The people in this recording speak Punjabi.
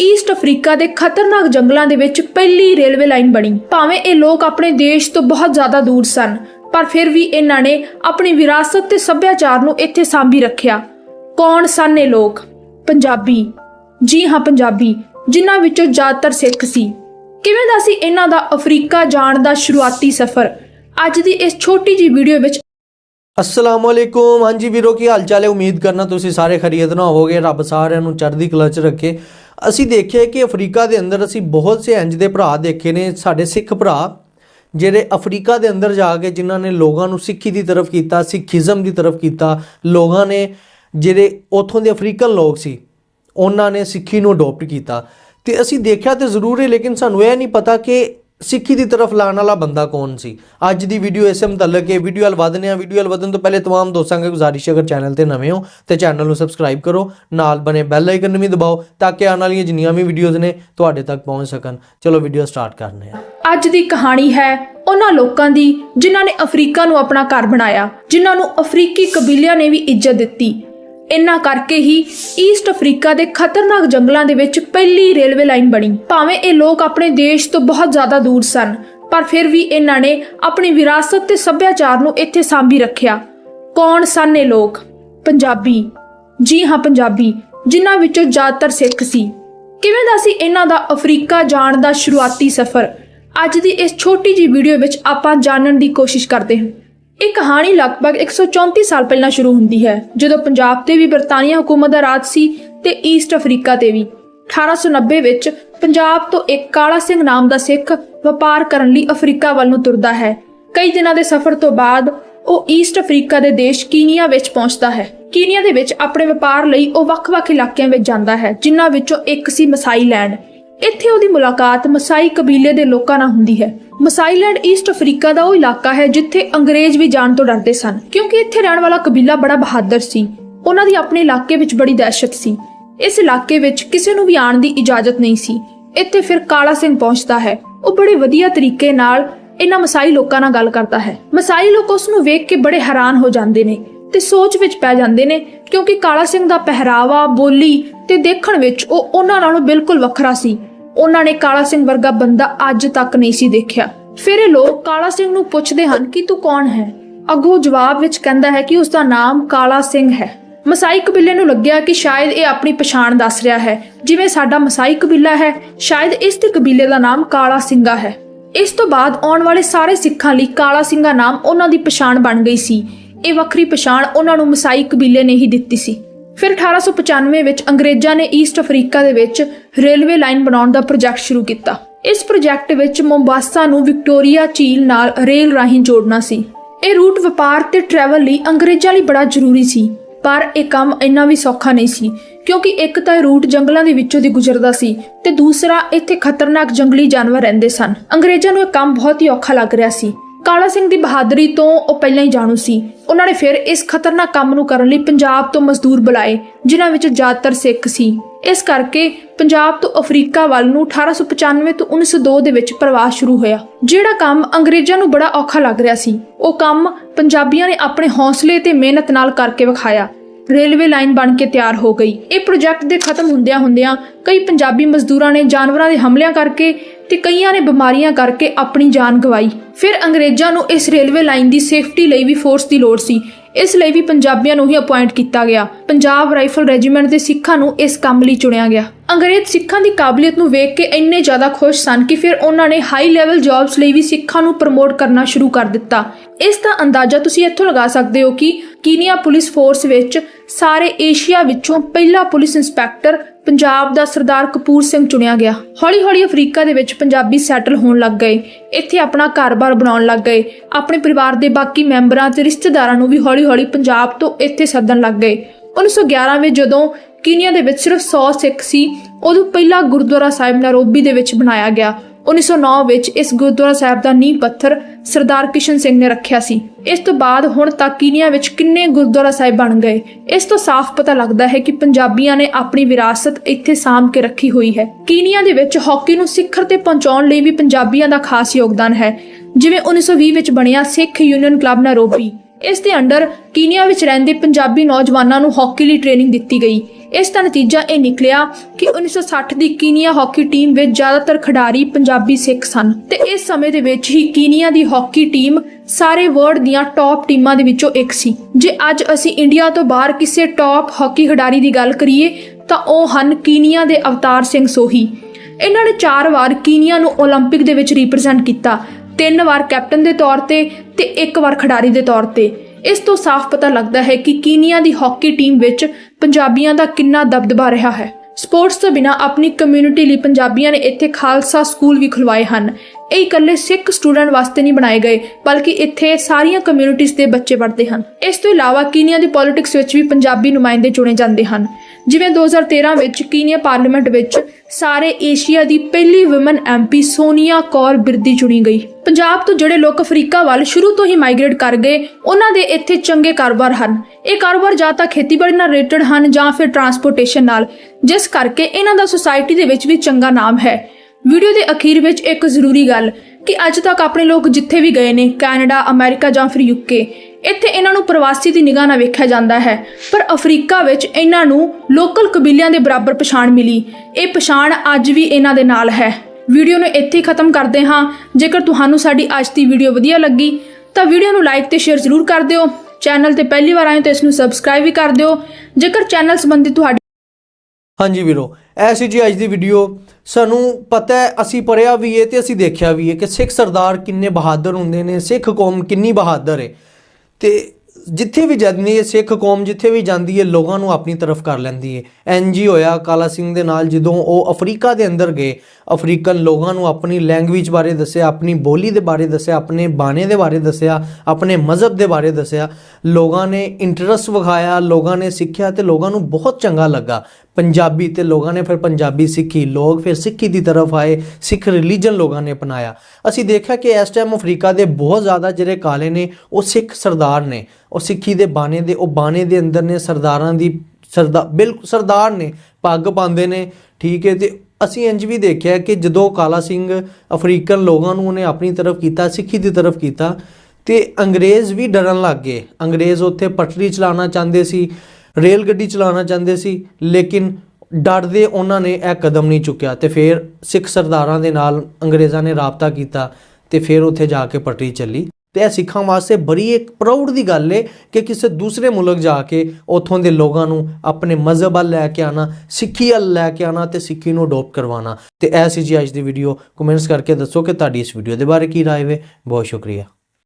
ਈਸਟ ਅਫਰੀਕਾ ਦੇ ਖਤਰਨਾਕ ਜੰਗਲਾਂ ਦੇ ਵਿੱਚ ਪਹਿਲੀ ਰੇਲਵੇ ਲਾਈਨ ਬਣੀ। ਭਾਵੇਂ ਇਹ ਲੋਕ ਆਪਣੇ ਦੇਸ਼ ਤੋਂ ਬਹੁਤ ਜ਼ਿਆਦਾ ਦੂਰ ਸਨ, ਪਰ ਫਿਰ ਵੀ ਇਹਨਾਂ ਨੇ ਆਪਣੀ ਵਿਰਾਸਤ ਤੇ ਸੱਭਿਆਚਾਰ ਨੂੰ ਇੱਥੇ ਸਾਂਭੀ ਰੱਖਿਆ। ਕੌਣ ਸਨ ਇਹ ਲੋਕ? ਪੰਜਾਬੀ। ਜੀ ਹਾਂ, ਪੰਜਾਬੀ, ਜਿਨ੍ਹਾਂ ਵਿੱਚੋਂ ਜ਼ਿਆਦਾਤਰ ਸਿੱਖ ਸੀ। ਕਿਵੇਂ ਦਾ ਸੀ ਇਹਨਾਂ ਦਾ ਅਫਰੀਕਾ ਜਾਣ ਦਾ ਸ਼ੁਰੂਆਤੀ ਸਫ਼ਰ? ਅੱਜ ਦੀ ਇਸ ਛੋਟੀ ਜੀ ਵੀਡੀਓ ਵਿੱਚ ਅਸਲਾਮ ਵਾਲੇਕੁਮ ਹਾਂਜੀ ਵੀਰੋ, ਕੀ ਹਾਲ ਚਾਲ ਹੈ? ਉਮੀਦ ਕਰਨਾ ਤੁਸੀਂ ਸਾਰੇ ਖਰੀਦ ਨਾ ਹੋਵੋਗੇ। ਰੱਬ ਸਾਰਿਆਂ ਨੂੰ ਚੜ੍ਹਦੀ ਕਲਾ 'ਚ ਰੱਖੇ। ਅਸੀਂ ਦੇਖਿਆ ਕਿ ਅਫਰੀਕਾ ਦੇ ਅੰਦਰ ਅਸੀਂ ਬਹੁਤ ਸੇ ਇੰਜ ਦੇ ਭਰਾ ਦੇਖੇ ਨੇ, ਸਾਡੇ ਸਿੱਖ ਭਰਾ, ਜਿਹੜੇ ਅਫਰੀਕਾ ਦੇ ਅੰਦਰ ਜਾ ਕੇ ਜਿਨ੍ਹਾਂ ਨੇ ਲੋਕਾਂ ਨੂੰ ਸਿੱਖੀ ਦੀ ਤਰਫ ਕੀਤਾ, ਸਿੱਖੀਜ਼ਮ ਦੀ ਤਰਫ ਕੀਤਾ, ਲੋਕਾਂ ਨੇ ਜਿਹੜੇ ਉਥੋਂ ਦੇ ਅਫਰੀਕਨ ਲੋਕ ਸੀ, ਉਹਨਾਂ ਨੇ ਸਿੱਖੀ ਨੂੰ ਅਡਾਪਟ ਕੀਤਾ। ਤੇ ਅਸੀਂ ਦੇਖਿਆ ਤੇ ਜ਼ਰੂਰ ਹੈ, ਲੇਕਿਨ ਸਾਨੂੰ ਇਹ ਨਹੀਂ ਪਤਾ ਕਿ ਸਿੱਖੀ ਦੀ ਤਰਫ ਲਾਣ ਵਾਲਾ ਬੰਦਾ ਕੌਣ ਸੀ ਅੱਜ ਦੀ ਵੀਡੀਓ ਇਸੇ ਮੁਤਲਕ ਹੈ ਵੀਡੀਓ ਵੱਲ ਵਧਨੇ ਆ ਵੀਡੀਓ ਵੱਲ ਵਧਣ ਤੋਂ ਪਹਿਲੇ तमाम ਦੋਸਤਾਂ ਨੂੰ ਗੁਜ਼ਾਰਿਸ਼ ਹੈ ਅਗਰ ਚੈਨਲ ਤੇ ਨਵੇਂ ਹੋ ਤੇ ਚੈਨਲ ਨੂੰ ਸਬਸਕ੍ਰਾਈਬ ਕਰੋ ਨਾਲ ਬਨੇ ਬੈਲ ਆਈਕਨ ਨੂੰ ਵੀ ਦਬਾਓ ਤਾਂ ਕਿ ਆਉਣ ਵਾਲੀਆਂ ਜਿੰਨੀਆਂ ਵੀ ਵੀਡੀਓਜ਼ ਨੇ ਤੁਹਾਡੇ ਤੱਕ ਪਹੁੰਚ ਸਕਣ ਚਲੋ ਵੀਡੀਓ ਸਟਾਰਟ ਕਰਨੇ ਆ ਅੱਜ ਦੀ ਕਹਾਣੀ ਹੈ ਉਹਨਾਂ ਲੋਕਾਂ ਦੀ ਜਿਨ੍ਹਾਂ ਨੇ ਅਫਰੀਕਾ ਨੂੰ ਆਪਣਾ ਘਰ ਬਣਾਇਆ ਜਿਨ੍ਹਾਂ ਨੂੰ ਅਫਰੀਕੀ ਕਬੀਲਿਆਂ ਨੇ ਵੀ ਇੱਜ਼ਤ ਦਿੱਤੀ ਇੰਨਾ ਕਰਕੇ ਹੀ ਈਸਟ ਅਫਰੀਕਾ ਦੇ ਖਤਰਨਾਕ ਜੰਗਲਾਂ ਦੇ ਵਿੱਚ ਪਹਿਲੀ ਰੇਲਵੇ ਲਾਈਨ ਬਣੀ। ਭਾਵੇਂ ਇਹ ਲੋਕ ਆਪਣੇ ਦੇਸ਼ ਤੋਂ ਬਹੁਤ ਜ਼ਿਆਦਾ ਦੂਰ ਸਨ, ਪਰ ਫਿਰ ਵੀ ਇਹਨਾਂ ਨੇ ਆਪਣੀ ਵਿਰਾਸਤ ਤੇ ਸੱਭਿਆਚਾਰ ਨੂੰ ਇੱਥੇ ਸਾਂਭੀ ਰੱਖਿਆ। ਕੌਣ ਸਨ ਇਹ ਲੋਕ? ਪੰਜਾਬੀ। ਜੀ ਹਾਂ, ਪੰਜਾਬੀ, ਜਿਨ੍ਹਾਂ ਵਿੱਚੋਂ ਜ਼ਿਆਦਾਤਰ ਸਿੱਖ ਸੀ। ਕਿਵੇਂ ਦਾ ਸੀ ਇਹਨਾਂ ਦਾ ਅਫਰੀਕਾ ਜਾਣ ਦਾ ਸ਼ੁਰੂਆਤੀ ਸਫ਼ਰ? ਅੱਜ ਦੀ ਇਸ ਛੋਟੀ ਜੀ ਵੀਡੀਓ ਵਿੱਚ ਆਪਾਂ ਜਾਣਨ ਦੀ ਕੋਸ਼ਿਸ਼ ਕਰਦੇ ਹਾਂ। ਇਹ ਕਹਾਣੀ ਲਗਭਗ 134 ਸਾਲ ਪਹਿਲਾਂ ਸ਼ੁਰੂ ਹੁੰਦੀ ਹੈ, ਜਦੋਂ ਪੰਜਾਬ ਤੇ ਵੀ ਬਰਤਾਨੀਆ ਹਕੂਮਤ ਦਾ ਰਾਜ ਸੀ ਤੇ ਈਸਟ ਅਫਰੀਕਾ ਤੇ ਵੀ। 1890 ਵਿੱਚ ਪੰਜਾਬ ਤੋਂ ਇੱਕ ਕਾਲਾ ਸਿੰਘ ਨਾਮ ਦਾ ਸਿੱਖ ਵਪਾਰ ਕਰਨ ਲਈ ਅਫਰੀਕਾ ਵੱਲ ਨੂੰ ਤੁਰਦਾ ਹੈ। ਕਈ ਦਿਨਾਂ ਦੇ ਸਫ਼ਰ ਤੋਂ ਬਾਅਦ ਉਹ ਈਸਟ ਅਫਰੀਕਾ ਦੇ ਦੇਸ਼ ਕੀਨੀਆ ਵਿੱਚ ਪਹੁੰਚਦਾ ਹੈ। ਕੀਨੀਆ ਦੇ ਵਿੱਚ ਆਪਣੇ ਵਪਾਰ ਲਈ ਉਹ ਵੱਖ-ਵੱਖ ਇਲਾਕਿਆਂ ਵਿੱਚ ਜਾਂਦਾ ਹੈ, ਜਿਨ੍ਹਾਂ ਵਿੱਚੋਂ ਇੱਕ ਸੀ ਮਸਾਈ ਲੈਂਡ ਇੱਥੇ ਉਹਦੀ ਮੁਲਾਕਾਤ ਮਸਾਈ ਕਬੀਲੇ ਦੇ ਲੋਕਾਂ ਨਾਲ ਹੁੰਦੀ ਹੈ। ਮਸਾਈ ਈਸਟ ਅਫਰੀਕਾ ਦਾ ਉਹ ਇਲਾਕਾ ਹੈ ਜਿੱਥੇ ਅੰਗਰੇਜ਼ ਵੀ ਜਾਣ ਤੋਂ ਡਰਦੇ ਸਨ। ਕਿਉਂਕਿ ਇੱਥੇ ਰਹਿਣ ਵਾਲਾ ਕਬੀਲਾ ਬੜਾ ਬਹਾਦਰ ਸੀ। ਉਹਨਾਂ ਦੀ ਆਪਣੇ ਇਲਾਕੇ ਵਿੱਚ ਬੜੀ ਦਹਿਸ਼ਤ ਸੀ। ਇਸ ਇਲਾਕੇ ਵਿੱਚ ਕਿਸੇ ਨੂੰ ਵੀ ਆਉਣ ਦੀ ਇਜਾਜ਼ਤ ਨਹੀਂ ਸੀ। ਇੱਥੇ ਫਿਰ ਕਾਲਾ ਸਿੰਘ ਪਹੁੰਚਦਾ ਹੈ। ਉਹ ਬੜੇ ਵਧੀਆ ਤਰੀਕੇ ਨਾਲ ਇਹਨਾਂ ਮਸਾਈ ਲੋਕਾਂ ਨਾਲ ਗੱਲ ਕਰਦਾ ਹੈ। ਮਸਾਈ ਲੋਕ ਉਸ ਨੂੰ ਵੇਖ ਕੇ ਬੜੇ ਹੈਰਾਨ ਹੋ ਜਾਂਦੇ ਨੇ ਤੇ ਸੋਚ ਵਿੱਚ ਪੈ ਜਾਂਦੇ ਨੇ ਕਿਉਂਕਿ ਕਾਲਾ ਸਿੰਘ ਦਾ ਪਹਿਰਾਵਾ, ਬੋਲੀ ਤੇ ਦੇਖਣ ਵਿੱਚ ਉਹ ਉਹਨਾਂ ਨਾਲੋਂ ਬਿਲਕੁਲ ਵੱਖਰਾ ਸੀ। ਉਹਨਾਂ ਨੇ ਕਾਲਾ ਸਿੰਘ ਵਰਗਾ ਬੰਦਾ ਅੱਜ ਤੱਕ ਨਹੀਂ ਸੀ ਦੇਖਿਆ। ਫਿਰ ਇਹ ਲੋਕ ਕਾਲਾ ਸਿੰਘ ਨੂੰ ਪੁੱਛਦੇ ਹਨ ਕਿ ਤੂੰ ਕੌਣ ਹੈ? ਅੱਗੋਂ ਜਵਾਬ ਵਿੱਚ ਕਹਿੰਦਾ ਹੈ ਕਿ ਉਸ ਦਾ ਨਾਮ ਕਾਲਾ ਸਿੰਘ ਹੈ। ਮਸਾਈ ਕਬੀਲੇ ਨੂੰ ਲੱਗਿਆ ਕਿ ਸ਼ਾਇਦ ਇਹ ਆਪਣੀ ਪਛਾਣ ਦੱਸ ਰਿਹਾ ਹੈ। ਜਿਵੇਂ ਸਾਡਾ ਮਸਾਈ ਕਬੀਲਾ ਹੈ, ਸ਼ਾਇਦ ਇਸ ਦੇ ਕਬੀਲੇ ਦਾ ਨਾਮ ਕਾਲਾ ਸਿੰਘਾ ਹੈ। ਇਸ ਤੋਂ ਬਾਅਦ ਆਉਣ ਵਾਲੇ ਸਾਰੇ ਸਿੱਖਾਂ ਲਈ ਕਾਲਾ ਸਿੰਘਾ ਨਾਮ ਉਹਨਾਂ ਦੀ ਪਛਾਣ ਬਣ ਗਈ ਸੀ। ਇਹ ਵੱਖਰੀ ਪਛਾਣ ਉਹਨਾਂ ਨੂੰ ਮਸਾਈ ਕਬੀਲੇ ਨੇ ਹੀ ਦਿੱਤੀ ਸੀ। ਫਿਰ 1895 ਵਿੱਚ ਅੰਗਰੇਜ਼ਾਂ ਨੇ ਈਸਟ ਅਫਰੀਕਾ ਦੇ ਵਿੱਚ ਰੇਲਵੇ ਲਾਈਨ ਬਣਾਉਣ ਦਾ ਪ੍ਰੋਜੈਕਟ ਸ਼ੁਰੂ ਕੀਤਾ। ਇਸ ਪ੍ਰੋਜੈਕਟ ਵਿੱਚ ਮੋਮਬਾਸਾ ਨੂੰ ਵਿਕਟੋਰੀਆ ਝੀਲ ਨਾਲ ਰੇਲ ਰਾਹੀਂ ਜੋੜਨਾ ਸੀ। ਇਹ ਰੂਟ ਵਪਾਰ ਤੇ ਟਰੈਵਲ ਲਈ ਅੰਗਰੇਜ਼ਾਂ ਲਈ ਬੜਾ ਜ਼ਰੂਰੀ ਸੀ, ਪਰ ਇਹ ਕੰਮ ਇੰਨਾ ਵੀ ਸੌਖਾ ਨਹੀਂ ਸੀ, ਕਿਉਂਕਿ ਇੱਕ ਤਾਂ ਇਹ ਰੂਟ ਜੰਗਲਾਂ ਦੇ ਵਿੱਚੋਂ ਦੀ ਗੁਜ਼ਰਦਾ ਸੀ ਤੇ ਦੂਸਰਾ ਇੱਥੇ ਖਤਰਨਾਕ ਜੰਗਲੀ ਜਾਨਵਰ ਰਹਿੰਦੇ ਸਨ। ਅੰਗਰੇਜ਼ਾਂ ਨੂੰ ਇਹ ਕੰਮ ਬਹੁਤ ਹੀ ਔਖਾ ਲੱਗ ਰਿਹਾ ਸੀ। ਕਾਲਾ ਸਿੰਘ ਦੀ ਬਹਾਦਰੀ ਤੋਂ ਉਹ ਪਹਿਲਾਂ ਹੀ ਜਾਣੂ ਸੀ। ਉਹਨਾਂ ਨੇ ਫਿਰ ਇਸ ਖਤਰਨਾਕ ਕੰਮ ਨੂੰ ਕਰਨ ਲਈ ਪੰਜਾਬ ਤੋਂ ਮਜ਼ਦੂਰ ਬੁਲਾਏ, ਜਿਨ੍ਹਾਂ ਵਿੱਚ ਜ਼ਿਆਦਾਤਰ ਸਿੱਖ ਸੀ। ਇਸ ਕਰਕੇ ਪੰਜਾਬ ਤੋਂ ਅਫਰੀਕਾ ਵੱਲ ਨੂੰ 1895 ਤੋਂ 1902 ਦੇ ਵਿੱਚ ਪ੍ਰਵਾਸ ਸ਼ੁਰੂ ਹੋਇਆ। ਜਿਹੜਾ ਕੰਮ ਅੰਗਰੇਜ਼ਾਂ ਨੂੰ ਬੜਾ ਔਖਾ ਲੱਗ ਰਿਹਾ ਸੀ, ਉਹ ਕੰਮ ਪੰਜਾਬੀਆਂ ਨੇ ਆਪਣੇ ਹੌਸਲੇ ਤੇ ਮਿਹਨਤ ਨਾਲ ਕਰਕੇ ਵਿਖਾਇਆ। ਰੇਲਵੇ ਲਾਈਨ ਬਣ ਕੇ ਤਿਆਰ ਹੋ ਗਈ। ਇਹ ਪ੍ਰੋਜੈਕਟ ਦੇ ਖਤਮ ਹੁੰਦਿਆਂ ਹੁੰਦਿਆਂ ਕਈ ਪੰਜਾਬੀ ਮਜ਼ਦੂਰਾਂ ਨੇ ਜਾਨਵਰਾਂ ਦੇ ਹਮਲਿਆਂ ਕਰਕੇ ਤੇ ਕਈਆਂ ਨੇ ਬਿਮਾਰੀਆਂ ਕਰਕੇ ਆਪਣੀ ਜਾਨ ਗਵਾਈ। ਫਿਰ ਅੰਗਰੇਜ਼ਾਂ ਨੂੰ ਇਸ ਰੇਲਵੇ ਲਾਈਨ ਦੀ ਸੇਫਟੀ ਲਈ ਵੀ ਫੋਰਸ ਦੀ ਲੋੜ ਸੀ। ਇਸ ਲਈ ਵੀ ਪੰਜਾਬੀਆਂ ਨੂੰ ਹੀ ਅਪਾਇੰਟ ਕੀਤਾ ਗਿਆ। ਪੰਜਾਬ ਰਾਈਫਲ ਰੈਜੀਮੈਂਟ ਦੇ ਸਿੱਖਾਂ ਨੂੰ ਇਸ ਕੰਮ ਲਈ ਚੁਣਿਆ ਗਿਆ। ਅੰਗਰੇਜ਼ ਸਿੱਖਾਂ ਦੀ ਕਾਬਲੀਅਤ ਨੂੰ ਵੇਖ ਕੇ ਇੰਨੇ ਜ਼ਿਆਦਾ ਖੁਸ਼ ਸਨ ਕਿ ਫਿਰ ਉਹਨਾਂ ਨੇ ਹਾਈ ਲੈਵਲ ਜੌਬਸ ਲਈ ਵੀ ਸਿੱਖਾਂ ਨੂੰ ਪ੍ਰਮੋਟ ਕਰਨਾ ਸ਼ੁਰੂ ਕਰ ਦਿੱਤਾ। ਇਸ ਦਾ ਅੰਦਾਜ਼ਾ ਤੁਸੀਂ ਇੱਥੋਂ ਲਗਾ ਸਕਦੇ ਹੋ ਕਿ ਕੀਨੀਆ ਪੁਲਿਸ ਫੋਰਸ ਵਿੱਚ ਸਾਰੇ ਏਸ਼ੀਆ ਵਿੱਚੋਂ ਪਹਿਲਾ ਪੁਲਿਸ ਇੰਸਪੈਕਟਰ ਪੰਜਾਬ ਦਾ ਸਰਦਾਰ ਕਪੂਰ ਸਿੰਘ ਚੁਣਿਆ ਗਿਆ। ਹੌਲੀ-ਹੌਲੀ ਅਫਰੀਕਾ ਦੇ ਵਿੱਚ ਪੰਜਾਬੀ ਸੈਟਲ ਹੋਣ ਲੱਗ ਗਏ। ਇੱਥੇ ਆਪਣਾ ਘਰ-ਬਾਰ ਬਣਾਉਣ ਲੱਗ ਗਏ। ਆਪਣੇ ਪਰਿਵਾਰ ਦੇ ਬਾਕੀ ਮੈਂਬਰਾਂ ਤੇ ਰਿਸ਼ਤੇਦਾਰਾਂ ਨੂੰ ਵੀ ਹੌਲੀ-ਹੌਲੀ ਪੰਜਾਬ ਤੋਂ ਇੱਥੇ ਸੱਦਣ ਲੱਗ ਗਏ। 1911 ਵਿੱਚ ਜਦੋਂ ਕੀਨੀਆ ਦੇ ਵਿੱਚ ਸਿਰਫ 100 ਸਿੱਖ ਸੀ। ਉਦੋਂ ਪਹਿਲਾ ਗੁਰਦੁਆਰਾ ਸਾਹਿਬ ਨੈਰੋਬੀ ਦੇ ਵਿੱਚ ਬਣਾਇਆ ਗਿਆ। 1909 ਵਿੱਚ ਇਸ ਗੁਰਦੁਆਰਾ ਸਾਹਿਬ ਦਾ ਨੀਂਹ ਪੱਥਰ ਸਰਦਾਰ ਕਿਸ਼ਨ ਸਿੰਘ ਨੇ ਰੱਖਿਆ ਸੀ। ਇਸ ਤੋਂ ਬਾਅਦ ਹੁਣ ਤੱਕ ਕੀਨੀਆ ਵਿੱਚ ਕਿੰਨੇ ਗੁਰਦੁਆਰਾ ਸਾਹਿਬ ਬਣ ਗਏ। ਇਸ ਤੋਂ ਸਾਫ਼ ਪਤਾ ਲੱਗਦਾ ਹੈ ਕਿ ਪੰਜਾਬੀਆਂ ਨੇ ਆਪਣੀ ਵਿਰਾਸਤ ਇੱਥੇ ਸਾਂਭ ਕੇ ਰੱਖੀ ਹੋਈ ਹੈ। ਕੀਨੀਆ ਦੇ ਵਿੱਚ ਹਾਕੀ ਨੂੰ ਸਿਖਰ ਤੇ ਪਹੁੰਚਾਉਣ ਲਈ ਵੀ ਪੰਜਾਬੀਆਂ ਦਾ ਖਾਸ ਯੋਗਦਾਨ ਹੈ। ਜਿਵੇਂ 1920 ਵਿੱਚ ਬਣਿਆ ਸਿੱਖ ਯੂਨੀਅਨ ਕਲੱਬ ਨੈਰੋਬੀ। ਇਸ ਦੇ ਅੰਡਰ ਕੀਨੀਆ ਵਿੱਚ ਰਹਿੰਦੇ ਪੰਜਾਬੀ ਨੌਜਵਾਨਾਂ ਨੂੰ ਹਾਕੀ ਲਈ ਟ੍ਰੇਨਿੰਗ ਦਿੱਤੀ ਗਈ ਇਸ ਦਾ ਨਤੀਜਾ ਇਹ ਨਿਕਲਿਆ ਕਿ 1960 ਦੀ ਕੀਨੀਆ ਹਾਕੀ ਟੀਮ ਵਿੱਚ ਜ਼ਿਆਦਾਤਰ ਖਿਡਾਰੀ ਪੰਜਾਬੀ ਸਿੱਖ ਸਨ ਤੇ ਇਸ ਸਮੇਂ ਦੇ ਵਿੱਚ ਹੀ ਕੀਨੀਆ ਦੀ ਹਾਕੀ ਟੀਮ ਸਾਰੇ ਵਰਲਡ ਦੀਆਂ ਟੌਪ ਟੀਮਾਂ ਦੇ ਵਿੱਚੋਂ ਇੱਕ ਸੀ ਜੇ ਅੱਜ ਅਸੀਂ ਇੰਡੀਆ ਤੋਂ ਬਾਹਰ ਕਿਸੇ ਟੌਪ ਹਾਕੀ ਖਿਡਾਰੀ ਦੀ ਗੱਲ ਕਰੀਏ ਤਾਂ ਉਹ ਹਨ ਕੀਨੀਆ ਦੇ ਅਵਤਾਰ ਸਿੰਘ ਸੋਹੀ ਇਹਨਾਂ ਨੇ 4 ਵਾਰ ਕੀਨੀਆ ਨੂੰ 올림픽 ਦੇ ਵਿੱਚ ਰਿਪਰੈਜ਼ੈਂਟ ਕੀਤਾ ਤਿੰਨ ਵਾਰ ਕੈਪਟਨ ਦੇ ਤੌਰ ਤੇ ਤੇ ਇੱਕ ਵਾਰ ਖਿਡਾਰੀ ਦੇ ਤੌਰ ਤੇ। ਇਸ ਤੋਂ ਸਾਫ਼ ਪਤਾ ਲੱਗਦਾ ਹੈ ਕਿ ਕੀਨੀਆ ਦੀ ਹਾਕੀ ਟੀਮ ਵਿੱਚ ਪੰਜਾਬੀਆਂ ਦਾ ਕਿੰਨਾ ਦਬਦਬਾ ਰਿਹਾ ਹੈ। ਸਪੋਰਟਸ ਤੋਂ ਬਿਨਾ ਆਪਣੀ ਕਮਿਊਨਿਟੀ ਲਈ ਪੰਜਾਬੀਆਂ ਨੇ ਇੱਥੇ ਖਾਲਸਾ ਸਕੂਲ ਵੀ ਖੁਲਵਾਏ ਹਨ। ਇਹ ਇਕੱਲੇ ਸਿੱਖ ਸਟੂਡੈਂਟ ਵਾਸਤੇ ਨਹੀਂ ਬਣਾਏ ਗਏ, ਬਲਕਿ ਇੱਥੇ ਸਾਰੀਆਂ ਕਮਿਊਨਿਟੀਜ਼ ਦੇ ਬੱਚੇ ਪੜ੍ਹਦੇ ਹਨ। ਇਸ ਤੋਂ ਇਲਾਵਾ ਕੀਨੀਆ ਦੀ ਪੋਲਿਟਿਕਸ ਵਿੱਚ ਵੀ ਪੰਜਾਬੀ ਨੁਮਾਇੰਦੇ ਚੁਣੇ ਜਾਂਦੇ ਹਨ। ਜਿਵੇਂ 2013 ਵਿੱਚ ਕੀਨੀਆ ਪਾਰਲੀਮੈਂਟ ਵਿੱਚ ਸਾਰੇ ਏਸ਼ੀਆ ਦੀ ਪਹਿਲੀ ਔਮਨ ਐਮਪੀ ਸੋਨੀਆ ਕੌਰ ਬਿਰਦੀ ਚੁਣੀ ਗਈ। ਪੰਜਾਬ ਤੋਂ ਜਿਹੜੇ ਲੋਕ ਅਫਰੀਕਾ ਵੱਲ ਸ਼ੁਰੂ ਤੋਂ ਹੀ ਮਾਈਗ੍ਰੇਟ ਕਰ ਗਏ, ਉਹਨਾਂ ਦੇ ਇੱਥੇ ਚੰਗੇ ਕਾਰੋਬਾਰ ਹਨ। ਇਹ ਕਾਰੋਬਾਰ ਜਾਂ ਤਾਂ ਖੇਤੀਬਾੜੀ ਨਾਲ ਰਿਲੇਟਡ ਹਨ ਜਾਂ ਫਿਰ ਟਰਾਂਸਪੋਰਟੇਸ਼ਨ ਨਾਲ, ਜਿਸ ਕਰਕੇ ਇਹਨਾਂ ਦਾ ਸੁਸਾਇਟੀ ਦੇ ਵਿੱਚ ਵੀ ਚੰਗਾ ਨਾਮ ਹੈ। ਵੀਡੀਓ ਦੇ ਅਖੀਰ ਵਿੱਚ ਇੱਕ ਜ਼ਰੂਰੀ ਗੱਲ ਕਿ ਅੱਜ ਤੱਕ ਆਪਣੇ ਲੋਕ ਜਿੱਥੇ ਵੀ ਗਏ ਨੇ, ਕੈਨੇਡਾ, ਅਮਰੀਕਾ ਜਾਂ ਫਿਰ ਯੂਕੇ ਇੱਥੇ ਇਹਨਾਂ ਨੂੰ ਪ੍ਰਵਾਸੀ ਦੀ ਨਿਗਾਹ ਨਾਲ ਵੇਖਿਆ ਜਾਂਦਾ ਹੈ। ਪਰ ਅਫਰੀਕਾ ਵਿੱਚ ਇਹਨਾਂ ਨੂੰ ਲੋਕਲ ਕਬੀਲਿਆਂ ਦੇ ਬਰਾਬਰ ਪਛਾਣ ਮਿਲੀ। ਇਹ ਪਛਾਣ ਅੱਜ ਵੀ ਇਹਨਾਂ ਦੇ ਨਾਲ ਹੈ। ਵੀਡੀਓ ਨੂੰ ਇੱਥੇ ਖਤਮ ਕਰਦੇ ਹਾਂ। ਜੇਕਰ ਤੁਹਾਨੂੰ ਸਾਡੀ ਅੱਜ ਦੀ ਵੀਡੀਓ ਵਧੀਆ ਲੱਗੀ, ਤਾਂ ਵੀਡੀਓ ਨੂੰ ਲਾਈਕ ਤੇ ਸ਼ੇਅਰ ਜ਼ਰੂਰ ਕਰ ਦਿਓ। ਚੈਨਲ ਤੇ ਪਹਿਲੀ ਵਾਰ ਆਏ ਤਾਂ ਇਸ ਨੂੰ ਸਬਸਕ੍ਰਾਈਬ ਵੀ ਕਰ ਦਿਓ। ਜੇਕਰ ਚੈਨਲ ਸੰਬੰਧੀ ਤੁਹਾਡੀ ਹਾਂਜੀ ਵੀਰੋ ਐਸੀ ਜੀ ਅੱਜ ਦੀ ਵੀਡੀਓ। ਸਾਨੂੰ ਪਤਾ ਹੈ, ਅਸੀਂ ਪੜਿਆ ਵੀ ਹੈ ਤੇ ਅਸੀਂ ਦੇਖਿਆ ਵੀ ਹੈ ਕਿ ਸਿੱਖ ਸਰਦਾਰ ਕਿੰਨੇ ਬਹਾਦਰ ਹੁੰਦੇ ਨੇ, ਸਿੱਖ ਕੌਮ ਕਿੰਨੀ ਬਹਾਦਰ ਹੈ ਤੇ ਜਿੱਥੇ ਵੀ ਜਾਂਦੀ ਹੈ, ਸਿੱਖ ਕੌਮ ਜਿੱਥੇ ਵੀ ਜਾਂਦੀ ਹੈ, ਲੋਕਾਂ ਨੂੰ ਆਪਣੀ ਤਰਫ ਕਰ ਲੈਂਦੀ ਹੈ। ਐਨਜੀ ਹੋਇਆ ਕਾਲਾ ਸਿੰਘ ਦੇ ਨਾਲ ਜਦੋਂ ਉਹ ਅਫਰੀਕਾ ਦੇ ਅੰਦਰ ਗਏ, ਅਫਰੀਕਨ ਲੋਕਾਂ ਨੂੰ ਆਪਣੀ ਲੈਂਗੁਏਜ ਬਾਰੇ ਦੱਸਿਆ, ਆਪਣੀ ਬੋਲੀ ਦੇ ਬਾਰੇ ਦੱਸਿਆ, ਆਪਣੇ ਬਾਣੇ ਦੇ ਬਾਰੇ ਦੱਸਿਆ, ਆਪਣੇ ਮਜ਼ਹਬ ਦੇ ਬਾਰੇ ਦੱਸਿਆ, ਲੋਕਾਂ ਨੇ ਇੰਟਰਸਟ ਵਿਖਾਇਆ, ਲੋਕਾਂ ਨੇ ਸਿੱਖਿਆ ਤੇ ਲੋਕਾਂ ਨੂੰ ਬਹੁਤ ਚੰਗਾ ਲੱਗਾ। ਪੰਜਾਬੀ ਤੇ ਲੋਕਾਂ ਨੇ ਫਿਰ ਪੰਜਾਬੀ ਸਿੱਖੀ। ਲੋਕ ਫਿਰ ਸਿੱਖੀ ਦੀ ਤਰਫ ਆਏ, ਸਿੱਖ ਰਿਲੀਜਨ ਲੋਕਾਂ ਨੇ ਅਪਣਾਇਆ। ਅਸੀਂ ਦੇਖਿਆ ਕਿ ਇਸ ਟਾਈਮ ਅਫਰੀਕਾ ਦੇ ਬਹੁਤ ਜ਼ਿਆਦਾ ਜਿਹੜੇ ਕਾਲੇ ਨੇ, ਉਹ ਸਿੱਖ ਸਰਦਾਰ ਨੇ। ਉਹ ਸਿੱਖੀ ਦੇ ਬਾਣੇ ਦੇ, ਉਹ ਬਾਣੇ ਦੇ ਅੰਦਰ ਨੇ ਸਰਦਾਰਾਂ ਦੀ ਸਰਦਾ, ਬਿਲਕੁਲ ਸਰਦਾਰ ਨੇ, ਪੱਗ ਪਾਉਂਦੇ ਨੇ, ਠੀਕ ਹੈ ਤੇ ਅਸੀਂ ਇੰਜ ਵੀ ਦੇਖਿਆ ਕਿ ਜਦੋਂ ਕਾਲਾ ਸਿੰਘ ਅਫਰੀਕਨ ਲੋਕਾਂ ਨੂੰ ਉਹਨੇ ਆਪਣੀ ਤਰਫ ਕੀਤਾ, ਸਿੱਖੀ ਦੀ ਤਰਫ ਕੀਤਾ, ਤੇ ਅੰਗਰੇਜ਼ ਵੀ ਡਰਨ ਲੱਗ ਗਏ। ਅੰਗਰੇਜ਼ ਉੱਥੇ ਪਟਰੀ ਚਲਾਉਣਾ ਚਾਹੁੰਦੇ ਸੀ ਰੇਲ ਗੱਡੀ ਚਲਾਉਣਾ ਚਾਹੁੰਦੇ ਸੀ, ਲੇਕਿਨ ਡਰਦੇ ਉਹਨਾਂ ਨੇ ਇਹ ਕਦਮ ਨਹੀਂ ਚੁੱਕਿਆ ਤੇ ਫਿਰ ਸਿੱਖ ਸਰਦਾਰਾਂ ਦੇ ਨਾਲ ਅੰਗਰੇਜ਼ਾਂ ਨੇ ਰਾਬਤਾ ਕੀਤਾ ਤੇ ਫਿਰ ਉੱਥੇ ਜਾ ਕੇ ਪਟਰੀ ਚੱਲੀ। ਤੇ ਇਹ ਸਿੱਖਾਂ ਵਾਸਤੇ ਬੜੀ ਇੱਕ ਪ੍ਰਾਊਡ ਦੀ ਗੱਲ ਏ ਕਿ ਕਿਸੇ ਦੂਸਰੇ ਮੁਲਕ ਜਾ ਕੇ ਉੱਥੋਂ ਦੇ ਲੋਕਾਂ ਨੂੰ ਆਪਣੇ ਮਜ਼ਹਬ ਵੱਲ ਲੈ ਕੇ ਆਣਾ, ਸਿੱਖੀ ਵੱਲ ਲੈ ਕੇ ਆਣਾ ਤੇ ਸਿੱਖੀ ਨੂੰ ਅਡਾਪਟ ਕਰਵਾਉਣਾ। ਤੇ ਐਸੀ ਜੀ ਅੱਜ ਦੀ ਵੀਡੀਓ ਕਮੈਂਟਸ ਕਰਕੇ ਦੱਸੋ ਕਿ ਤੁਹਾਡੀ ਇਸ ਵੀਡੀਓ ਦੇ ਬਾਰੇ ਕੀ ਰਾਏ ਵੇ। ਬਹੁਤ ਸ਼ੁਕਰੀਆ।